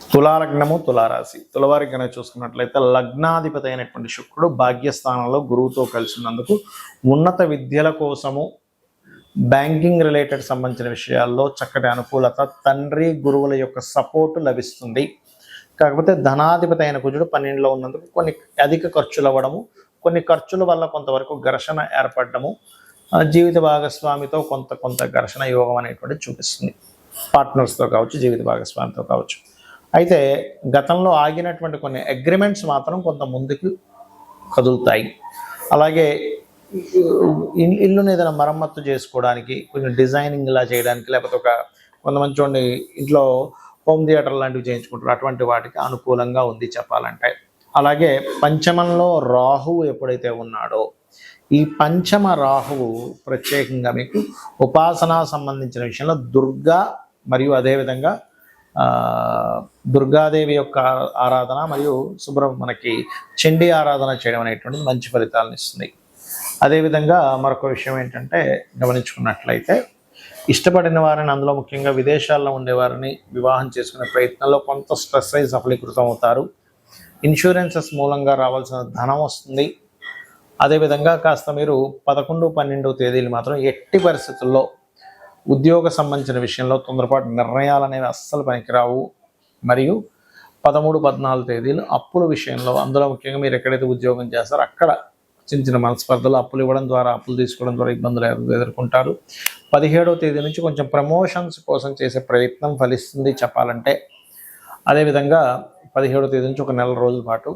తులాలగ్నము తులారాశి. తులవారి కనుక చూసుకున్నట్లయితే లగ్నాధిపతి అయినటువంటి శుక్రుడు భాగ్యస్థానంలో గురువుతో కలిసి ఉన్నందుకు ఉన్నత విద్యల కోసము బ్యాంకింగ్ రిలేటెడ్ సంబంధించిన విషయాల్లో చక్కటి అనుకూలత తండ్రి గురువుల యొక్క సపోర్టు లభిస్తుంది. కాకపోతే ధనాధిపతి అయిన కుజుడు పన్నెండులో ఉన్నందుకు కొన్ని అధిక ఖర్చులు అవ్వడము కొన్ని ఖర్చుల వల్ల కొంతవరకు ఘర్షణ ఏర్పడము జీవిత భాగస్వామితో కొంత కొంత ఘర్షణ యోగం అనేటువంటి చూపిస్తుంది. పార్ట్నర్స్తో కావచ్చు జీవిత భాగస్వామితో కావచ్చు. అయితే గతంలో ఆగినటువంటి కొన్ని అగ్రిమెంట్స్ మాత్రం కొంత ముందుకు కదులుతాయి. అలాగే ఇల్- ఇల్లుని ఏదైనా మరమ్మత్తు చేసుకోవడానికి కొంచెం డిజైనింగ్ ఇలా చేయడానికి లేకపోతే ఒక కొంతమంది చూడండి ఇంట్లో హోమ్ థియేటర్ లాంటివి చేయించుకుంటారు. అటువంటి వాటికి అనుకూలంగా ఉంది చెప్పాలంటే. అలాగే పంచమంలో రాహువు ఎప్పుడైతే ఉన్నాడో ఈ పంచమ రాహువు ప్రత్యేకంగా మీకు ఉపాసన సంబంధించిన విషయంలో దుర్గా మరియు అదేవిధంగా దుర్గాదేవి యొక్క ఆరాధన మరియు శుభ్ర మనకి చండీ ఆరాధన చేయడం అనేటువంటిది మంచి ఫలితాలను ఇస్తుంది. అదేవిధంగా మరొక విషయం ఏంటంటే గమనించుకున్నట్లయితే ఇష్టపడిన వారిని అందులో ముఖ్యంగా విదేశాల్లో ఉండేవారిని వివాహం చేసుకునే ప్రయత్నంలో కొంత స్ట్రెస్ అయి సఫలీకృతం అవుతారు. ఇన్సూరెన్సెస్ మూలంగా రావాల్సిన ధనం వస్తుంది. అదేవిధంగా కాస్త మీరు పదకొండు పన్నెండు తేదీలు మాత్రం ఎట్టి పరిస్థితుల్లో ఉద్యోగ సంబంధించిన విషయంలో తొందరపాటు నిర్ణయాలు అనేవి అస్సలు పనికిరావు. మరియు పదమూడు పద్నాలుగు తేదీలు అప్పుల విషయంలో అందులో ముఖ్యంగా మీరు ఎక్కడైతే ఉద్యోగం చేస్తారో అక్కడ చిన్న చిన్న మనస్పర్ధలు అప్పులు ఇవ్వడం ద్వారా అప్పులు తీసుకోవడం ద్వారా ఇబ్బందులు ఎదుర్కొంటారు. పదిహేడవ తేదీ నుంచి కొంచెం ప్రమోషన్స్ కోసం చేసే ప్రయత్నం ఫలిస్తుంది చెప్పాలంటే. అదేవిధంగా పదిహేడవ తేదీ నుంచి ఒక నెల రోజుల పాటు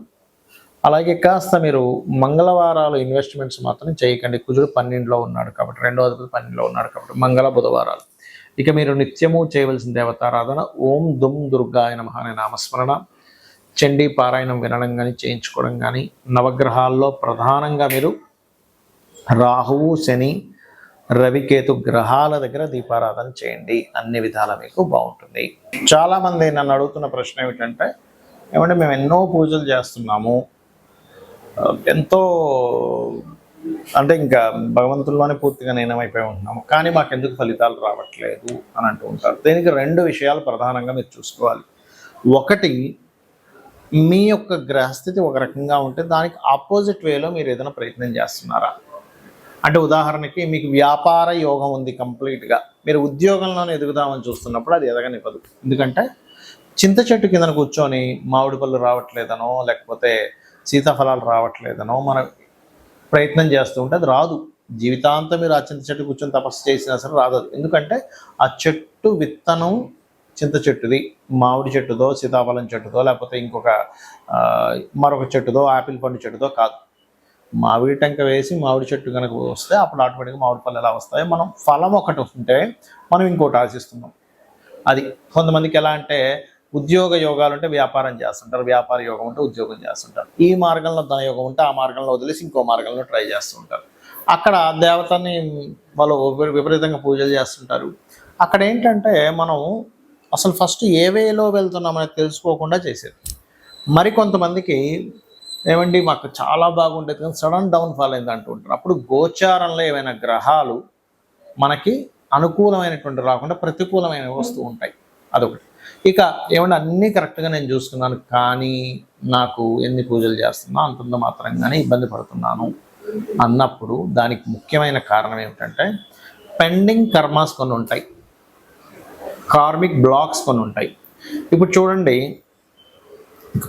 అలాగే కాస్త మీరు మంగళవారాలు ఇన్వెస్ట్మెంట్స్ మాత్రం చేయకండి. కుజుడు పన్నెండులో ఉన్నాడు కాబట్టి రెండో అధిపతి పన్నెండులో ఉన్నాడు కాబట్టి మంగళ బుధవారాలు. ఇక మీరు నిత్యము చేయవలసిన దేవతారాధన. ఓం దుమ్ దుర్గాయ నమ అనే నామస్మరణ. చండీ పారాయణం వినడం కానీ చేయించుకోవడం కానీ నవగ్రహాల్లో ప్రధానంగా మీరు రాహువు శని రవికేతు గ్రహాల దగ్గర దీపారాధన చేయండి. అన్ని విధాల మీకు బాగుంటుంది. చాలామంది నన్ను అడుగుతున్న ప్రశ్న ఏమిటంటే ఏమంటే మేము ఎన్నో పూజలు చేస్తున్నాము. ఎంతో అంటే ఇంకా భగవంతుల్లోనే పూర్తిగా అయిపోయి ఉంటున్నాము. కానీ మాకు ఎందుకు ఫలితాలు రావట్లేదు అని అంటూ ఉంటారు. దీనికి రెండు విషయాలు ప్రధానంగా మీరు చూసుకోవాలి. ఒకటి మీ యొక్క గ్రహస్థితి ఒక రకంగా ఉంటే దానికి ఆపోజిట్ వేలో మీరు ఏదైనా ప్రయత్నం చేస్తున్నారా? అంటే ఉదాహరణకి మీకు వ్యాపార యోగం ఉంది కంప్లీట్గా. మీరు ఉద్యోగంలోనే ఎదుగుదామని చూస్తున్నప్పుడు అది ఎదగనివ్వదు ఎందుకంటే చింత చెట్టు కింద కూర్చొని మామిడి పళ్ళు రావట్లేదనో లేకపోతే సీతాఫలాలు రావట్లేదనో మనం ప్రయత్నం చేస్తూ ఉంటే అది రాదు. జీవితాంతం మీరు ఆ చింత చెట్టు కూర్చొని తపస్సు చేసినా సరే రాదు ఎందుకంటే ఆ చెట్టు విత్తనం చింత చెట్టుది. మామిడి చెట్టుదో సీతాఫలం చెట్టుదో లేకపోతే ఇంకొక మరొక చెట్టుదో ఆపిల్ పండు చెట్టుదో కాదు. మామిడి టెంక వేసి మామిడి చెట్టు కనుక వస్తే అప్పుడు ఆటోమేటిక్గా మామిడి పళ్ళు ఎలా వస్తాయి మనం ఫలం ఒకటి ఉంటే మనం ఇంకోటి ఆశిస్తున్నాం. అది కొంతమందికి ఎలా అంటే ఉద్యోగ యోగాలు ఉంటే వ్యాపారం చేస్తుంటారు వ్యాపార యోగం ఉంటే ఉద్యోగం చేస్తుంటారు. ఈ మార్గంలో ధన యోగం ఉంటే ఆ మార్గంలో వదిలేసి ఇంకో మార్గంలో ట్రై చేస్తుంటారు అక్కడ దేవతని వాళ్ళు విపరీతంగా పూజలు చేస్తుంటారు. అక్కడ ఏంటంటే మనం అసలు ఫస్ట్ ఏ వేలో వెళ్తున్నామని తెలుసుకోకుండా చేసేది. మరి కొంతమందికి ఏమండి మాకు చాలా బాగుండేది కానీ సడన్ డౌన్ ఫాల్ అయింది అంటూ ఉంటారు. అప్పుడు గోచారంలో ఏమైనా గ్రహాలు మనకి అనుకూలమైనటువంటి రాకుండా ప్రతికూలమైన వస్తూ ఉంటాయి. అదొకటి. ఇక ఏమన్నా అన్నీ కరెక్ట్గా నేను చూసుకున్నాను కానీ నాకు ఎన్ని పూజలు చేస్తున్నా అంతంత మాత్రంగానే ఇబ్బంది పడుతున్నాను అన్నప్పుడు దానికి ముఖ్యమైన కారణం ఏమిటంటే పెండింగ్ కర్మాస్ కొన్ని ఉంటాయి. కార్మిక్ బ్లాక్స్ కొన్ని ఉంటాయి. ఇప్పుడు చూడండి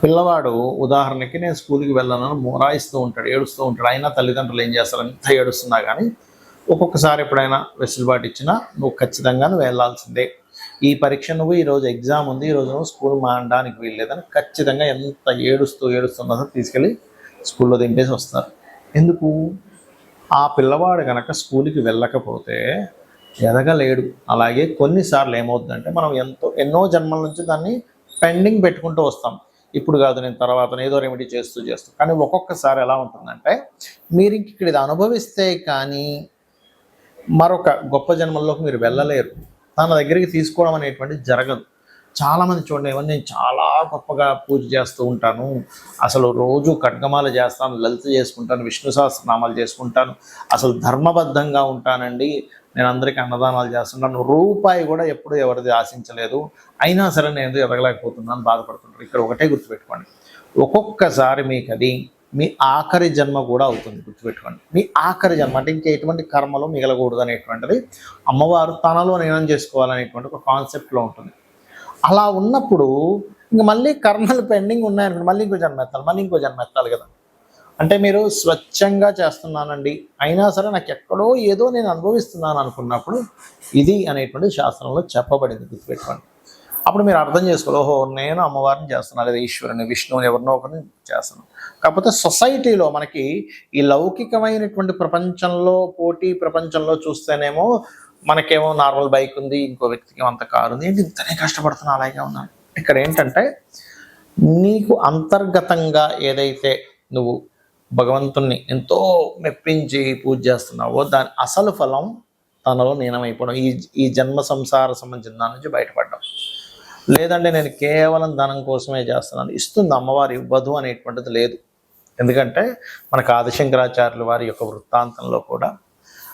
పిల్లవాడు ఉదాహరణకి నేను స్కూల్కి వెళ్ళాను మొరాయిస్తూ ఉంటాడు ఏడుస్తూ ఉంటాడు. అయినా తల్లిదండ్రులు ఏం చేస్తారు? ఎంత ఏడుస్తున్నా కానీ ఒక్కొక్కసారి ఎప్పుడైనా వెసులుబాటు ఇచ్చినా నువ్వు ఖచ్చితంగా నువ్వు వెళ్ళాల్సిందే. ఈ పరీక్ష నువ్వు ఈరోజు ఎగ్జామ్ ఉంది ఈరోజు నువ్వు స్కూల్ మానడానికి వీల్లేదని ఖచ్చితంగా ఎంత ఏడుస్తూ ఏడుస్తున్నా తీసుకెళ్ళి స్కూల్లో దింపేసి వస్తారు. ఎందుకు? ఆ పిల్లవాడు కనుక స్కూల్కి వెళ్ళకపోతే ఎదగలేడు. అలాగే కొన్నిసార్లు ఏమవుతుందంటే మనం ఎంతో ఎన్నో జన్మల నుంచి దాన్ని పెండింగ్ పెట్టుకుంటూ వస్తాం. ఇప్పుడు కాదు నేను తర్వాత ఏదో రెమెడీ చేస్తూ చేస్తూ. కానీ ఒక్కొక్కసారి ఎలా ఉంటుందంటే మీరు ఇంక ఇక్కడ ఇది అనుభవిస్తే కానీ మరొక గొప్ప జన్మల్లోకి మీరు వెళ్ళలేరు. తన దగ్గరికి తీసుకోవడం అనేటువంటి జరగదు. చాలామంది చూడండి ఇవన్నీ నేను చాలా గొప్పగా పూజ చేస్తూ ఉంటాను. అసలు రోజు ఖడ్గమాల చేస్తాను లలిత చేసుకుంటాను విష్ణు సహస్రనామాలు చేసుకుంటాను. అసలు ధర్మబద్ధంగా ఉంటానండి. నేను అందరికీ అన్నదానాలు చేస్తున్నాను. రూపాయి కూడా ఎప్పుడు ఎవరిది ఆశించలేదు. అయినా సరే నేను ఎదగలేకపోతున్నాను బాధపడుతున్నాను. ఇక్కడ ఒకటే గుర్తుపెట్టుకోండి. ఒక్కొక్కసారి మీకు అది మీ ఆఖరి జన్మ కూడా అవుతుంది. గుర్తుపెట్టుకోండి. మీ ఆఖరి జన్మ అంటే ఇంకా ఎటువంటి కర్మలు మిగలకూడదు అనేటువంటిది అమ్మవారు తనలో నిర్ణయం చేసుకోవాలనేటువంటి ఒక కాన్సెప్ట్లో ఉంటుంది. అలా ఉన్నప్పుడు ఇంక మళ్ళీ కర్మలు పెండింగ్ ఉన్నాయనుకోండి మళ్ళీ ఇంకో జన్మ ఎత్తాలి మళ్ళీ ఇంకో జన్మ ఎత్తాలి కదా. అంటే మీరు స్వచ్ఛంగా చేస్తున్నానండి అయినా సరే నాకు ఎక్కడో ఏదో నేను అనుభవిస్తున్నాను అనుకున్నప్పుడు ఇది అనేటువంటి శాస్త్రంలో చెప్పబడింది. గుర్తుపెట్టుకోండి. అప్పుడు మీరు అర్థం చేసుకోవాలి. ఓహో నేను అమ్మవారిని చేస్తున్నాను లేదా ఈశ్వరుని విష్ణువుని ఎవరినో ఒకరిని చేస్తున్నాను. కాకపోతే సొసైటీలో మనకి ఈ లౌకికమైనటువంటి ప్రపంచంలో పోటీ ప్రపంచంలో చూస్తేనేమో మనకేమో నార్మల్ బైక్ ఉంది ఇంకో వ్యక్తికి అంత కారు ఉంది. ఏంటి ఇంతనే కష్టపడుతున్నా అలాగే ఉన్నాను. ఇక్కడ ఏంటంటే నీకు అంతర్గతంగా ఏదైతే నువ్వు భగవంతుణ్ణి ఎంతో మెప్పించి పూజ చేస్తున్నావో దాని అసలు ఫలం తనలో లీనమైపోవడం ఈ ఈ జన్మ సంసార సంబంధించిన దాని నుంచి బయటపడడం. లేదంటే నేను కేవలం ధనం కోసమే చేస్తున్నాను. ఇస్తుంది అమ్మవారి ఇవ్వదు అనేటువంటిది లేదు. ఎందుకంటే మనకు ఆదిశంకరాచార్యుల వారి యొక్క వృత్తాంతంలో కూడా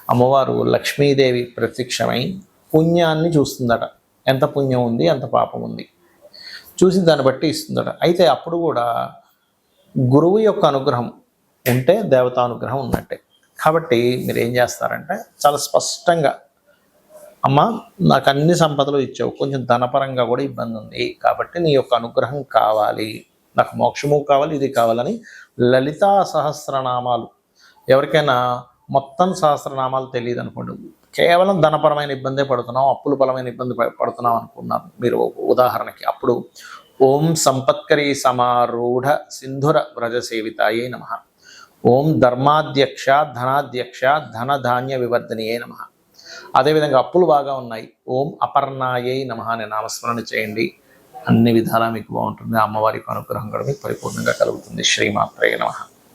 అమ్మవారు లక్ష్మీదేవి ప్రత్యక్షమై పుణ్యాన్ని చూస్తుందట. ఎంత పుణ్యం ఉంది ఎంత పాపం ఉంది. చూసి దాన్ని బట్టి ఇస్తుందట. అయితే అప్పుడు కూడా గురువు యొక్క అనుగ్రహం ఉంటే దేవతానుగ్రహం ఉన్నట్టే. కాబట్టి మీరు ఏం చేస్తారంటే చాలా స్పష్టంగా అమ్మ నాకు అన్ని సంపదలు ఇచ్చావు. కొంచెం ధనపరంగా కూడా ఇబ్బంది ఉంది. కాబట్టి నీ యొక్క అనుగ్రహం కావాలి. నాకు మోక్షము కావాలి ఇది కావాలని లలితా సహస్రనామాలు. ఎవరికైనా మొత్తం సహస్రనామాలు తెలియదు అనుకోండి. కేవలం ధనపరమైన ఇబ్బందే పడుతున్నాం అప్పుల బలమైన ఇబ్బంది పడుతున్నాం అనుకున్నారు. మీరు ఉదాహరణకి అప్పుడు ఓం సంపత్కరీ సమారూఢ సింధుర వ్రజ సేవితాయే నమ. ఓం ధర్మాధ్యక్ష ధనాధ్యక్ష ధన ధాన్య వివర్ధనియే నమ. అదేవిధంగా అప్పులు బాగా ఉన్నాయి. ఓం అపర్ణాయై నమ అనే నామస్మరణ చేయండి. అన్ని విధాలా మీకు బాగుంటుంది. అమ్మవారికి అనుగ్రహం కూడా మీకు పరిపూర్ణంగా కలుగుతుంది. శ్రీమాత్రయ నమ.